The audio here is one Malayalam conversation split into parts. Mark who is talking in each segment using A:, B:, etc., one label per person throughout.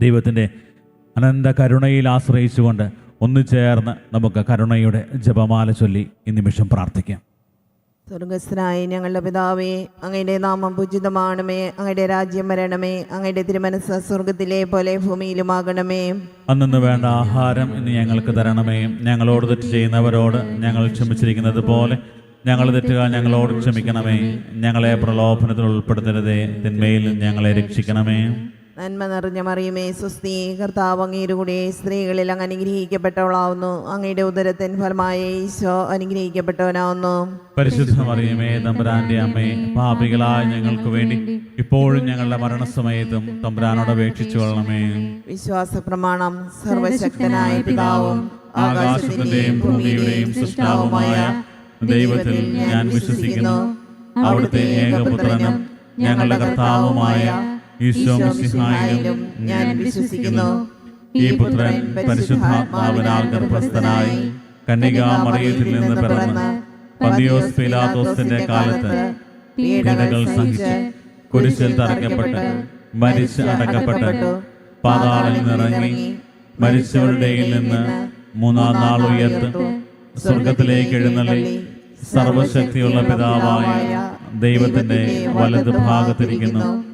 A: ദൈവത്തിന്റെ അനന്ത കരുണയിൽ ആശ്രയിച്ചുകൊണ്ട് ഒന്നു ചേർന്ന് നമുക്ക് കരുണയുടെ ജപമാല ചൊല്ലി ഈ നിമിഷം പ്രാർത്ഥിക്കാം.
B: സ്വർഗസ്ഥനായ ഞങ്ങളുടെ പിതാവേ അങ്ങയുടെ നാമം പൂജിതമാണമേ അങ്ങയുടെ രാജ്യം വരണമേ അങ്ങയുടെ തിരുമനസ് സ്വർഗത്തിലെ പോലെ ഭൂമിയിലുമാകണമേ.
A: അന്നു വേണ്ട ആഹാരം ഇന്ന് ഞങ്ങൾക്ക് തരണമേ. ഞങ്ങളോട് തെറ്റ് ചെയ്യുന്നവരോട് ഞങ്ങൾ ക്ഷമിച്ചിരിക്കുന്നത് പോലെ ഞങ്ങൾ തെറ്റുക ഞങ്ങളോട് ക്ഷമിക്കണമേ. ഞങ്ങളെ പ്രലോഭനത്തിൽ ഉൾപ്പെടുത്തരുതേ. തിന്മയിൽ ഞങ്ങളെ രക്ഷിക്കണമേ.
B: നന്മ നിറഞ്ഞ മറിയുമേ സ്വസ്തി കർത്താവ് അങ്ങയുടെ കൂടെ സ്ത്രീകളിൽ അങ്ങ് അനുഗ്രഹിക്കപ്പെട്ടവളാവുന്നു. അങ്ങയുടെ ഉദരത്തിൻ ഫലമായ ഈശോ അനുഗ്രഹിക്കപ്പെട്ടവനാവുന്നു.
A: പരിശുദ്ധ മറിയമേ തമ്പുരാന്റെ അമ്മേ പാപികളായ ഞങ്ങൾക്ക് വേണ്ടി ഇപ്പോഴും ഞങ്ങളുടെ മരണസമയത്തും തമ്പുരാനോട് അപേക്ഷിച്ചു കൊള്ളണമേ.
B: വിശ്വാസ പ്രമാണം സർവശക്തനായ പിതാവും
A: ആകാശത്തിന്റെയും ഭൂമിയുടെയും സൃഷ്ടാവുമായ ദൈവത്തിൽ ഞാൻ വിശ്വസിക്കുന്നു. അവിടുത്തെ ഏകപുത്രനും ഞങ്ങളുടെ കർത്താവുമായ ഈശോ മിശിഹായിലും
B: ഞാൻ വിശ്വസിക്കുന്നു.
A: ഈ പുത്രൻ പരിശുദ്ധാത്മാവിനാൽ ഗർഭസ്ഥനായി കന്യകാമറിയത്തിൽ നിന്ന് പിറന്ന് പന്തിയോസ് പിലാത്തോസിന്റെ കാലത്ത് പീഡകൾ സഹിച്ച് കുരിശിൽ തറയ്ക്കപ്പെട്ട് മരിച്ച് അടക്കപ്പെട്ട് പാതാളിൽ നിറങ്ങി മരിച്ചവരുടെയിൽ നിന്ന് മൂന്നാം നാൾ ഉയർത്ത് സ്വർഗത്തിലേക്ക് എഴുന്നള്ളി സർവശക്തിയുള്ള പിതാവായ ദൈവത്തിന്റെ വലത് ഭാഗത്തിരിക്കുന്നു.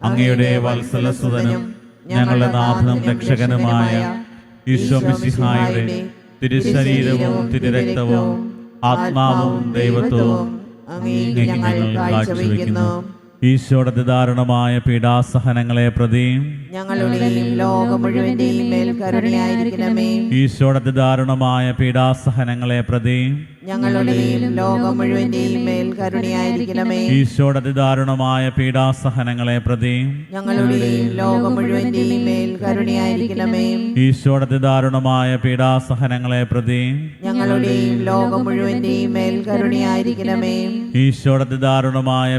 A: അങ്ങയുടെ വത്സലസുതനും ഞങ്ങളുടെ നാഥനും രക്ഷകനുമായ ഈശോ മിശിഹായുടെ തിരുശരീരവും തിരുരക്തവും ആത്മാവും ദൈവത്വവും ഞങ്ങൾ കാഴ്ചവെക്കുന്നു ഈശോയുടെ ദാരുണമായ പീഡാസഹനങ്ങളെ പ്രതി
B: ഞങ്ങളുടെയും ലോകം മുഴുവന്റെയും മേൽ കരുണയായിരിക്കണമേ.
A: ഈശോയുടെ ദാരുണമായ പീഡാസഹനങ്ങളെ പ്രതി
B: ഞങ്ങളുടെയും ലോകം മുഴുവന്റെയും മേൽ കരുണയായിരിക്കണമേ.
A: ഈശോയുടെ ദാരുണമായ പീഡാസഹനങ്ങളെ പ്രതി
B: ഞങ്ങളുടെയും ലോകം മുഴുവന്റെയും മേൽ കരുണയായിരിക്കണമേ.
A: ഈശോയുടെ ദാരുണമായ പീഡാസഹനങ്ങളെ പ്രതി
B: ഞങ്ങളുടെയും ലോകം മുഴുവന്റെയും മേൽ കരുണയായിരിക്കണമേ.
A: ഈശോയുടെ ദാരുണമായ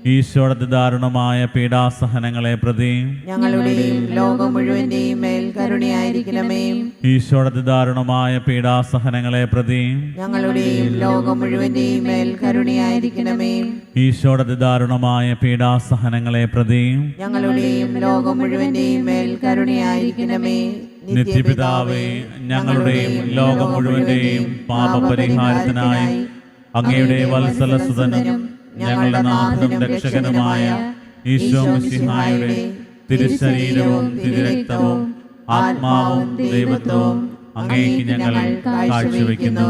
A: ഈശോയുടെ ദാരുണമായ പീഡാസഹനങ്ങളെ പ്രതി
B: ഞങ്ങളുടെയും ലോകം മുഴുവന്റെയും മേൽ കരുണയായിരിക്കണമേ.
A: ദാരുണമായ പീഡാസഹനങ്ങളെ പ്രതി
B: ഞങ്ങളുടെയും ലോകം മുഴുവന്റെയും മേൽ കരുണയായിരിക്കണമേ.
A: ദാരുണമായ പീഡാസഹനങ്ങളെ പ്രതി
B: ഞങ്ങളുടെയും ലോകം മുഴുവന്റെയും മേൽ കരുണയായിരിക്കണമേ.
A: നിത്യപിതാവേ ഞങ്ങളുടെയും ലോകം മുഴുവന്റെയും പാപപരിഹാരത്തിനായി അങ്ങയുടെ വത്സലസുതനും ഞങ്ങളുടെ നാഥനും രക്ഷകനുമായ ഈശോ മിശിഹായുടെ തിരുശരീരവും തിരുരക്തവും ആത്മാവും ദൈവത്വവും അങ്ങേക്ക് ഞങ്ങൾ കാഴ്ചവെക്കുന്നു.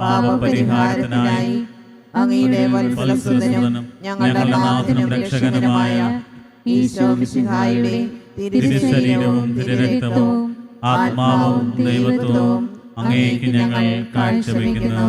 B: പാപപരിഹാരത്തിനായി അങ്ങയുടെ വത്സലസുതനും ഞങ്ങളുടെ നാഥനും രക്ഷകനുമായ ഈശോ മിശിഹായുടെ
A: തിരുശരീരവും തിരുരക്തവും ആത്മാവും ദൈവത്വവും അങ്ങേക്ക് ഞങ്ങൾ കാഴ്ചവെക്കുന്നു.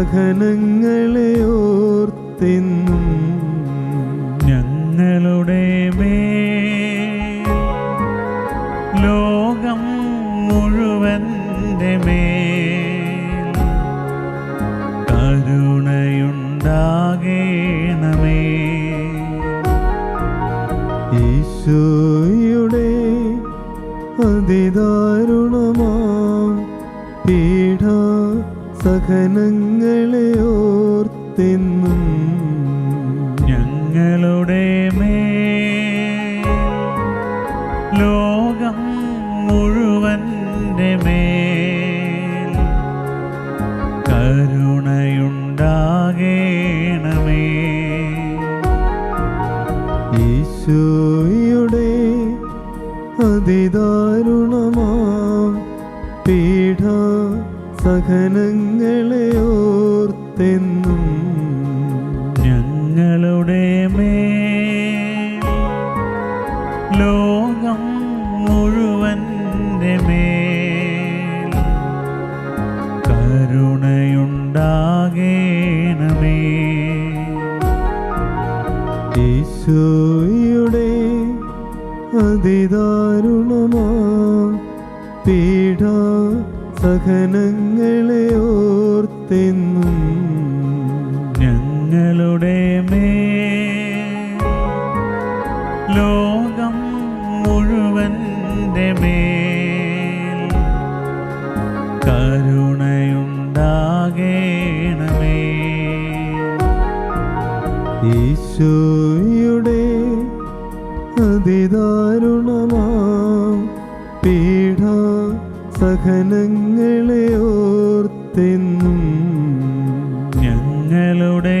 C: സഹനങ്ങളെ ഓർത്തെന്നും
A: ഞങ്ങളുടെ മേ ലോകം മുഴുവന്റെ മേ കരുണയുണ്ടാകേണമേ ലോകം മുഴുവന്റെ മേൽ കരുണയുണ്ടാകേണമേ.
C: ഈശോയുടെ അതിദാരുണമാം പീഠ സഹനങ്ങളെ ഓർത്തെന്നും
A: ഞങ്ങളുടെ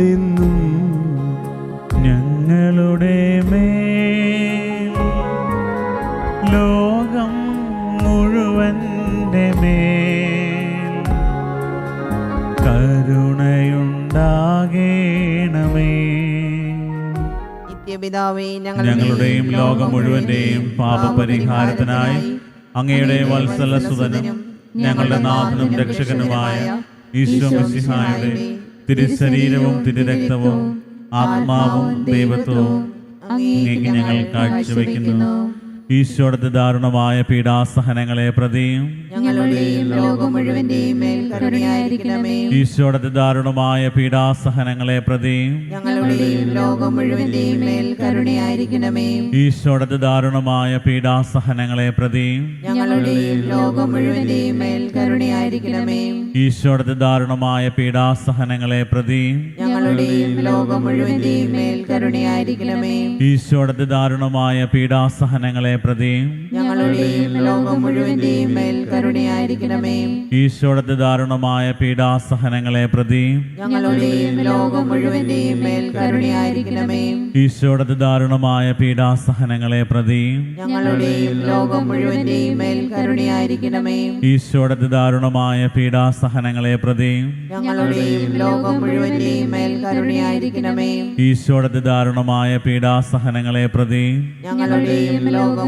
C: ഓർത്തെന്നും
A: ഞങ്ങളുടെ മേൽ. ലോകം മുഴുവന്റെ മേൽ. കരുണയുണ്ടാകേണമേ.
B: നിത്യപിതാവേ
A: ഞങ്ങളുടെയും ലോകം മുഴുവന്റെയും പാപപരിഹാരത്തിനായി അങ്ങയുടെ വത്സല സുതനും ഞങ്ങളുടെ നാഥനും രക്ഷകനുമായ ഈശോ മിശിഹായുടെ തിരുശരീരവും തിരുരക്തവും ആത്മാവും ദൈവത്വവും അങ്ങേക്ക് ഞങ്ങൾ കാഴ്ചവെക്കുന്നു. ഈശോയുടെ ദാരുണമായ പീഡാസഹനങ്ങളെ പ്രതിയും ഈശ്വരത്തെ ദാരുണമായ പീഡാസഹനങ്ങളെ പ്രതിയും ഈശോയുടെ ദാരുണമായ പീഡാസഹനങ്ങളെ പ്രതിയും ഈശോയുടെ ദാരുണമായ പീഡാസഹനങ്ങളെ പ്രതിയും ഈശോയുടെ ദാരുണമായ പീഡാസഹനങ്ങളെ പ്രതിയും
B: ഞങ്ങളുടെയും ലോകം മുഴുവന്റെയും മേൽ കരുണയായിരിക്കണമേ.
A: ഈശോയുടെ ദാരുണമായ പീഡാസഹനങ്ങളെ പ്രതിയും
B: ഞങ്ങളുടെയും ലോകം മുഴുവന്റെയും മേൽ കരുണയായിരിക്കണമേ.
A: ഈശോയുടെ ദാരുണമായ പീഡാസഹനങ്ങളെ പ്രതിയും
B: ഞങ്ങളുടെയും ലോകം മുഴുവന്റെയും മേൽ കരുണയായിരിക്കണമേ.
A: ഈശോയുടെ ദാരുണമായ പീഡാസഹനങ്ങളെ പ്രതിയും
B: ഞങ്ങളുടെയും ലോകം മുഴുവന്റെയും മേൽ കരുണയായിരിക്കണമേ.
A: ഈശോയുടെ ദാരുണമായ പീഡാസഹനങ്ങളെ പ്രതി
B: ഞങ്ങളുടെയും ലോകം